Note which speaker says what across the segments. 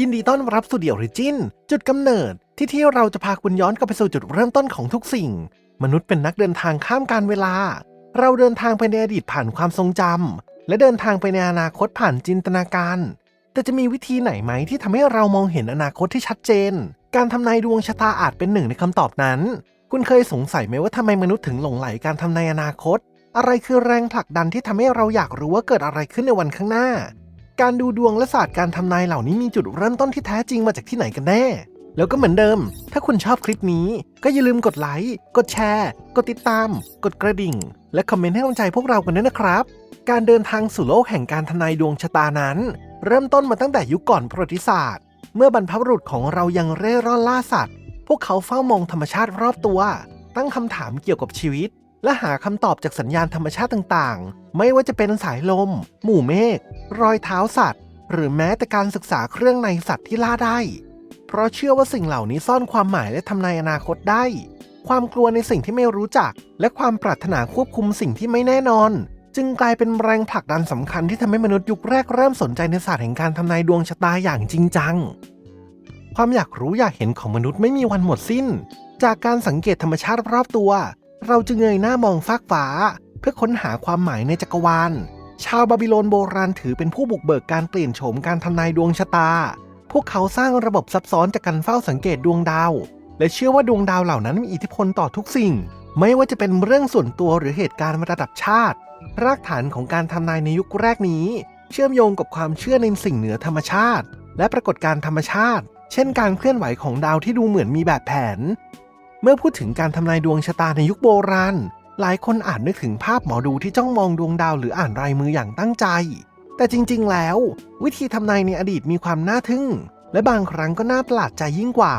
Speaker 1: ยินดีต้อนรับสู่เดี่ยวริจิน จุดกำเนิด ที่ที่เราจะพาคุณย้อนกลับไปสู่จุดเริ่มต้นของทุกสิ่ง มนุษย์เป็นนักเดินทางข้ามการเวลา เราเดินทางไปในอดีตผ่านความทรงจำและเดินทางไปในอนาคตผ่านจินตนาการ แต่จะมีวิธีไหนไหมที่ทำให้เรามองเห็นอนาคตที่ชัดเจน การทำนายดวงชะตาอาจเป็นหนึ่งในคำตอบนั้น คุณเคยสงสัยไหมว่าทำไมมนุษย์ถึงหลงไหลการทำนายอนาคต อะไรคือแรงผลักดันที่ทำให้เราอยากรู้ว่าเกิดอะไรขึ้นในวันข้างหน้า การดูดวงและศาสตร์การทำนายเหล่านี้มีจุดเริ่มต้นที่แท้จริงมาจากที่ไหนกันแน่ แล้วก็เหมือนเดิม ถ้าคุณชอบคลิปนี้ ก็อย่าลืมกดไลค์ กดแชร์ กดติดตาม กดกระดิ่ง และคอมเมนต์ให้กำลังใจพวกเรากันด้วยนะครับ การเดินทางสู่โลกแห่งการทำนายดวงชะตานั้น เริ่มต้นมาตั้งแต่ยุคก่อนประวัติศาสตร์ เมื่อบรรพบุรุษของเรายังเร่ร่อนล่าสัตว์ พวกเขาเฝ้ามองธรรมชาติรอบตัว ตั้งคำถามเกี่ยวกับชีวิต และหาคำตอบจากสัญญาณธรรมชาติต่างๆ ไม่ว่าจะเป็นสายลม หมู่เมฆ รอยเท้าสัตว์ หรือแม้แต่การศึกษาเครื่องในสัตว์ที่ล่าได้ เพราะเชื่อว่าสิ่งเหล่านี้ซ่อนความหมายและทำนายอนาคตได้ ความกลัวในสิ่งที่ไม่รู้จัก และความปรารถนาควบคุมสิ่งที่ไม่แน่นอน จึงกลายเป็นแรงผลักดันสำคัญที่ทำให้มนุษย์ยุคแรกเริ่มสนใจในศาสตร์แห่งการทำนายดวงชะตาอย่างจริงจัง ความอยากรู้อยากเห็นของมนุษย์ไม่มีวันหมดสิ้น จากการสังเกตธรรมชาติรอบตัว เราจึงเงยหน้ามองฟากฟ้า เพื่อค้นหาความหมายในจักรวาล ชาวบาบิโลนโบราณถือเป็นผู้บุกเบิกการเปลี่ยนโฉมการทำนายดวงชะตา พวกเขาสร้างระบบซับซ้อนจากการเฝ้าสังเกตดวงดาว และเชื่อว่าดวงดาวเหล่านั้นมีอิทธิพลต่อทุกสิ่ง ไม่ว่าจะเป็นเรื่องส่วนตัวหรือเหตุการณ์ระดับชาติ รากฐานของการทำนายในยุคแรกนี้ เชื่อมโยงกับความเชื่อในสิ่งเหนือธรรมชาติ และปรากฏการธรรมชาติ เช่น การเคลื่อนไหวของดาวที่ดูเหมือนมีแบบแผน เมื่อพูดถึงการทำนายดวงชะตาในยุคโบราณ หลายคนอาจนึกถึงภาพหมอดูที่จ้องมองดวงดาวหรืออ่านรายมืออย่างตั้งใจ แต่จริงๆ แล้ว วิธีทำนายในอดีตมีความน่าทึ่ง และบางครั้งก็น่าประหลาดใจยิ่งกว่า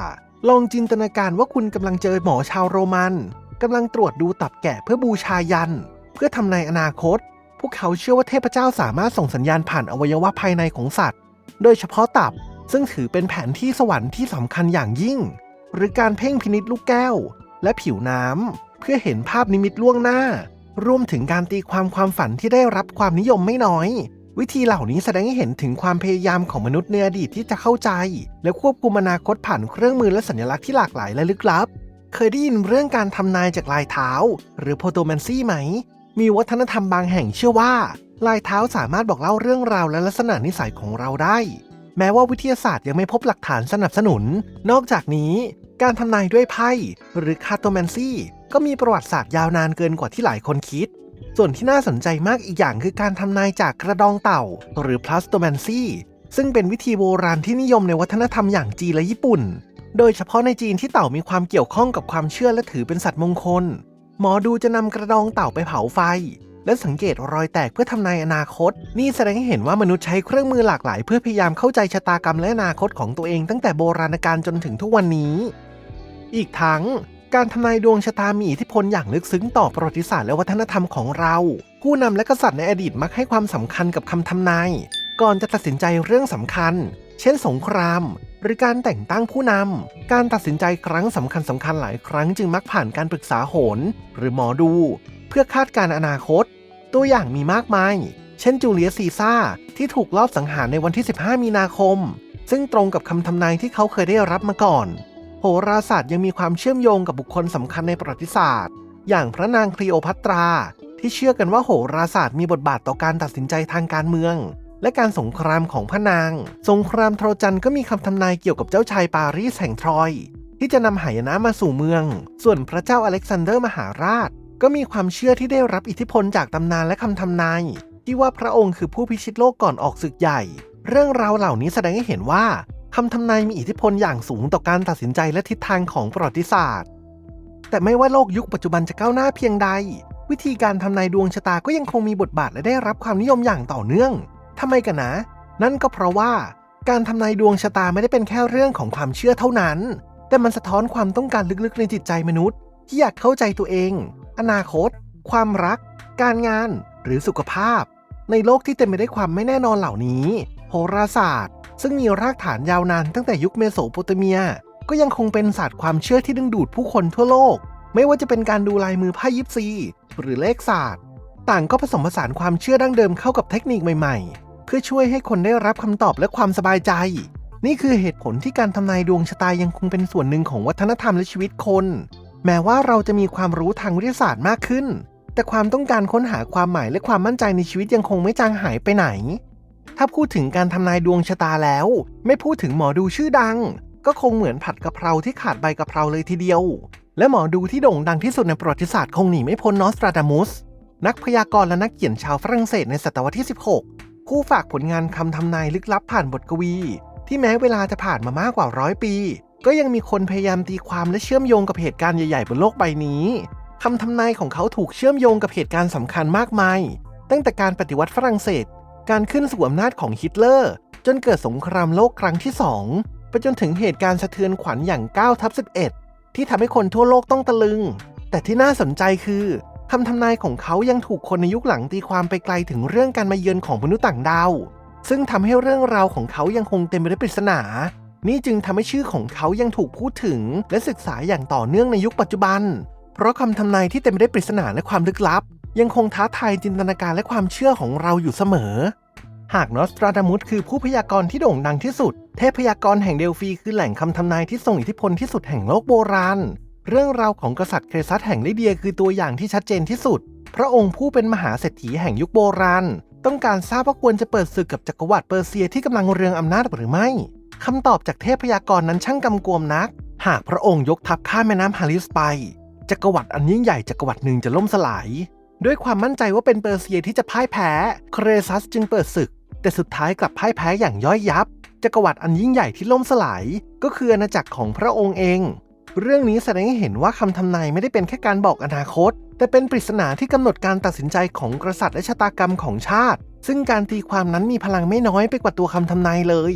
Speaker 1: ลองจินตนาการว่าคุณกำลังเจอหมอชาวโรมันกำลังตรวจดูตับแกะเพื่อบูชายัน เพื่อทำนายอนาคต พวกเขาเชื่อว่าเทพเจ้าสามารถส่งสัญญาณผ่านอวัยวะภายในของสัตว์ โดยเฉพาะตับซึ่งถือเป็นแผนที่สวรรค์ที่สำคัญอย่างยิ่ง หรือการเพ่งพินิษลูกแก้ว และผิวน้ำเพื่อเห็นภาพนิมิตล่วงหน้า รวมถึงการตีความความฝันที่ได้รับความนิยมไม่น้อย วิธีเหล่านี้แสดงให้เห็นถึงความพยายามของมนุษย์ในอดีตที่จะเข้าใจ และควบคุมอนาคตผ่านเครื่องมือและสัญลักษณ์ที่หลากหลายและลึกลับ เคยได้ยินเรื่องการทำนายจากลายเท้า หรือโพโตแมนซี่ไหม มีวัฒนธรรมบางแห่งเชื่อว่าลายเท้าสามารถบอกเล่าเรื่องราวและลักษณะนิสัยของเราได้ แม้ว่าวิทยาศาสตร์ยังไม่พบหลักฐานสนับสนุน นอกจากนี้ การทำนายด้วยไพ่หรือคาโตแมนซี่ก็มีประวัติศาสตร์ยาวนานเกินกว่าที่หลายคนคิด ส่วนที่น่าสนใจมากอีกอย่างคือการทำนายจากกระดองเต่า หรือพลาสโตแมนซีซึ่งเป็นวิธีโบราณที่นิยมในวัฒนธรรมอย่างจีนและญี่ปุ่น โดยเฉพาะในจีนที่เต่ามีความเกี่ยวข้องกับความเชื่อและถือเป็นสัตว์มงคล หมอดูจะนำกระดองเต่าไปเผาไฟ และสังเกตรอยแตกเพื่อทำนายอนาคต นี่แสดงให้เห็นว่ามนุษย์ใช้เครื่องมือหลากหลาย เพื่อพยายามเข้าใจชะตากรรมและอนาคตของตัวเองตั้งแต่โบราณกาลจนถึงทุกวันนี้ อีกทั้งการทำนายดวงชะตามีอิทธิพลอย่างลึกซึ้งต่อประวัติศาสตร์และวัฒนธรรมของเรา ผู้นำและกษัตริย์ในอดีตมักให้ความสำคัญกับคำทำนาย ก่อนจะตัดสินใจเรื่องสำคัญ เช่น สงคราม หรือการแต่งตั้งผู้นำ การตัดสินใจครั้งสำคัญสำคัญหลายครั้งจึงมักผ่านการปรึกษาโหรหรือหมอดู เพื่อคาดการณ์อนาคต ตัวอย่างมีมากมาย เช่นจูเลียสซีซ่าที่ถูกลอบสังหารในวันที่ 15 มีนาคม ซึ่งตรงกับคำทำนายที่เขาเคยได้รับมาก่อน โหราศาสตร์ยังมีความเชื่อมโยงกับบุคคลสำคัญในประวัติศาสตร์ อย่างพระนางคลีโอพัตรา ที่เชื่อกันว่าโหราศาสตร์มีบทบาทต่อการตัดสินใจทางการเมือง และการสงครามของพระนาง สงครามโทรจันก็มีคำทำนายเกี่ยวกับเจ้าชายปารีสแห่งทรอยที่จะนำหายนะมาสู่เมือง ส่วนพระเจ้าอเล็กซานเดอร์มหาราช ก็มีความเชื่อที่ได้รับอิทธิพลจากตำนานและคำทำนายที่ว่าพระองค์คือผู้พิชิตโลกก่อนออกศึกใหญ่ เรื่องราวเหล่านี้แสดงให้เห็นว่าคำทำนายมีอิทธิพลอย่างสูงต่อการตัดสินใจและทิศทางของประวัติศาสตร์ แต่ไม่ว่าโลกยุคปัจจุบันจะก้าวหน้าเพียงใด วิธีการทำนายดวงชะตาก็ยังคงมีบทบาทและได้รับความนิยมอย่างต่อเนื่องทำไมกันนะ นั่นก็เพราะว่าการทำนายดวงชะตาไม่ได้เป็นแค่เรื่องของความเชื่อเท่านั้น แต่มันสะท้อนความต้องการลึกๆในจิตใจมนุษย์ ที่อยากเข้าใจตัวเอง อนาคต ความรัก การงาน หรือสุขภาพ ในโลกที่เต็มไปด้วยความไม่แน่นอนเหล่านี้ โหราศาสตร์ ซึ่งมีรากฐานยาวนานตั้งแต่ยุคเมโสโปเตเมีย ก็ยังคงเป็นศาสตร์ความเชื่อที่ดึงดูดผู้คนทั่วโลก ไม่ว่าจะเป็นการดูลายมือไพ่ยิปซี หรือเลขศาสตร์ ต่างก็ผสมผสานความเชื่อดั้งเดิมเข้ากับเทคนิคใหม่ๆ เพื่อช่วยให้คนได้รับคำตอบและความสบายใจนี่คือเหตุผลที่การทำนายดวงชะตายังคงเป็นส่วนหนึ่งของวัฒนธรรมและชีวิตคน แม้ว่าเราจะมีความรู้ทางวิทยาศาสตร์มากขึ้น แต่ความต้องการค้นหาความหมายและความมั่นใจในชีวิตยังคงไม่จางหายไปไหน ถ้าพูดถึงการทำนายดวงชะตาแล้ว ไม่พูดถึงหมอดูชื่อดัง ก็คงเหมือนผัดกะเพราที่ขาดใบกะเพราเลยทีเดียว และหมอดูที่โด่งดังที่สุดในประวัติศาสตร์คงหนีไม่พ้นนอสตราดามุสนักพยากรณ์และนักเขียนชาวฝรั่งเศสในศตวรรษที่ 16 ผู้ฝากผลงานคำทำนายลึกลับผ่านบทกวี ที่แม้เวลาจะผ่านมามากกว่าร้อยปี ก็ยังมีคนพยายามตีความและเชื่อมโยงกับเหตุการณ์ใหญ่ๆบนโลกใบนี้คำทำนายของเขาถูกเชื่อมโยงกับเหตุการณ์สำคัญมากมาย ตั้งแต่การปฏิวัติฝรั่งเศส การขึ้นสู่อำนาจของฮิตเลอร์ จนเกิดสงครามโลกครั้งที่2ไปจนถึงเหตุการณ์สะเทือนขวัญอย่าง9ทับ11 ที่ทำให้คนทั่วโลกต้องตะลึง แต่ที่น่าสนใจคือคำทำนายของเขายังถูกคนในยุคหลังตีความไปไกลถึงเรื่องการมาเยือนของมนุษย์ต่างดาว ซึ่งทำให้เรื่องราวของเขายังคงเต็มไปด้วยปริศนา นี่จึงทำให้ชื่อของเขายังถูกพูดถึง และศึกษาอย่างต่อเนื่องในยุคปัจจุบัน เพราะคำทำนายที่เต็มไปด้วยปริศนาและความลึกลับ ยังคงท้าทายจินตนาการและความเชื่อของเราอยู่เสมอ หากนอสตราดามุสคือผู้พยากรณ์ที่โด่งดังที่สุด เทพยากรณ์แห่งเดลฟีคือแหล่งคำทำนายที่ทรงอิทธิพลที่สุดแห่งโลกโบราณ เรื่องราวของกษัตริย์เครซัสแห่งลิเดียคือตัวอย่างที่ชัดเจนที่สุด พระองค์ผู้เป็นมหาเศรษฐีแห่งยุคโบราณ ต้องการทราบว่าควรจะเปิดศึกกับจักรวรรดิเปอร์เซียที่กำลังเรืองอำนาจหรือไม่ คำตอบจากเทพพยากรณ์นั้นช่างกำกวมนัก หากพระองค์ยกทัพข้ามแม่น้ำฮาริสไป จักรวรรดิอันยิ่งใหญ่จักรวรรดิหนึ่งจะล่มสลาย ด้วยความมั่นใจว่าเป็นเปอร์เซียที่จะพ่ายแพ้ เครซัสจึงเปิดศึก แต่สุดท้ายกลับพ่ายแพ้อย่างย่อยยับ จักรวรรดิอันยิ่งใหญ่ที่ล่มสลาย ก็คืออาณาจักรของพระองค์เอง เรื่องนี้แสดงให้เห็นว่าคำทำนายไม่ได้เป็นแค่การบอกอนาคต แต่เป็นปริศนาที่กำหนดการตัดสินใจของกษัตริย์และชะตากรรมของชาติ ซึ่งการตีความนั้นมีพลังไม่น้อยไปกว่าตัวคำทำนายเลย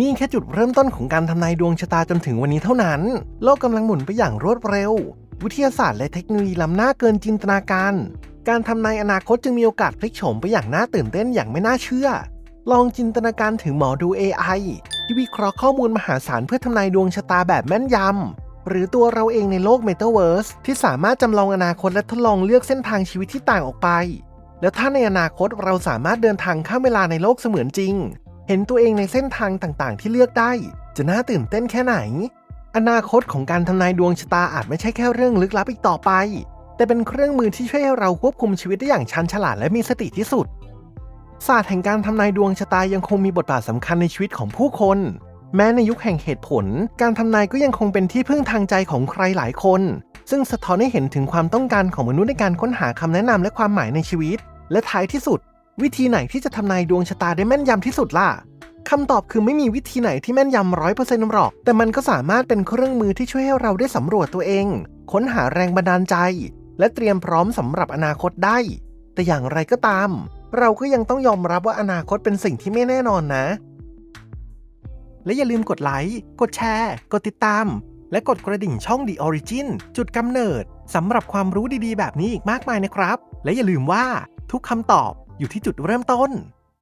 Speaker 1: นี่แค่จุดเริ่มต้นของการทำนายดวงชะตาจนถึงวันนี้เท่านั้น โลกกำลังหมุนไปอย่างรวดเร็ว วิทยาศาสตร์และเทคโนโลยีล้ำหน้าเกินจินตนาการ การทำนายอนาคตจึงมีโอกาสพลิกโฉมไปอย่างน่าตื่นเต้นอย่างไม่น่าเชื่อ ลองจินตนาการถึงหมอดู AI ที่วิเคราะห์ข้อมูลมหาศาลเพื่อทำนายดวงชะตาแบบแม่นยำหรือตัวเราเองในโลก Metaverse ที่สามารถจำลองอนาคตและทดลองเลือกเส้นทางชีวิตที่ต่างออกไป แล้วถ้าในอนาคตเราสามารถเดินทางข้ามเวลาในโลกเสมือนจริง เห็นตัวเองในเส้นทางต่างๆ ที่เลือกได้ จะน่าตื่นเต้นแค่ไหน อนาคตของการทำนายดวงชะตาอาจไม่ใช่แค่เรื่องลึกลับอีกต่อไป แต่เป็นเครื่องมือที่ช่วยให้เราควบคุมชีวิตได้อย่างชันฉลาดและมีสติที่สุด ศาสตร์แห่งการทำนายดวงชะตายังคงมีบทบาทสำคัญในชีวิตของผู้คน แม้ในยุคแห่งเหตุผล การทำนายก็ยังคงเป็นที่พึ่งทางใจของใครหลายคน ซึ่งสะท้อนให้เห็นถึงความต้องการของมนุษย์ในการค้นหาคำแนะนำและความหมายในชีวิต และท้ายที่สุด วิธีไหนที่จะทำนายดวงชะตาได้แม่นยำที่สุดล่ะคำตอบคือไม่มีวิธีไหนที่แม่นยำร้อยเปอร์เซ็นต์หรอก แต่มันก็สามารถเป็นเครื่องมือที่ช่วยให้เราได้สำรวจตัวเอง ค้นหาแรงบันดาลใจ และเตรียมพร้อมสำหรับอนาคตได้ แต่อย่างไรก็ตาม เราก็ยังต้องยอมรับว่าอนาคตเป็นสิ่งที่ไม่แน่นอนนะ และอย่าลืมกดไลค์ กดแชร์ กดติดตาม และกดกระดิ่งช่อง The Origin จุดกำเนิดสำหรับความรู้ดีๆ แบบนี้อีกมากมายนะครับ และอย่าลืมว่าทุกคำตอบ อยู่ที่จุดเริ่มต้น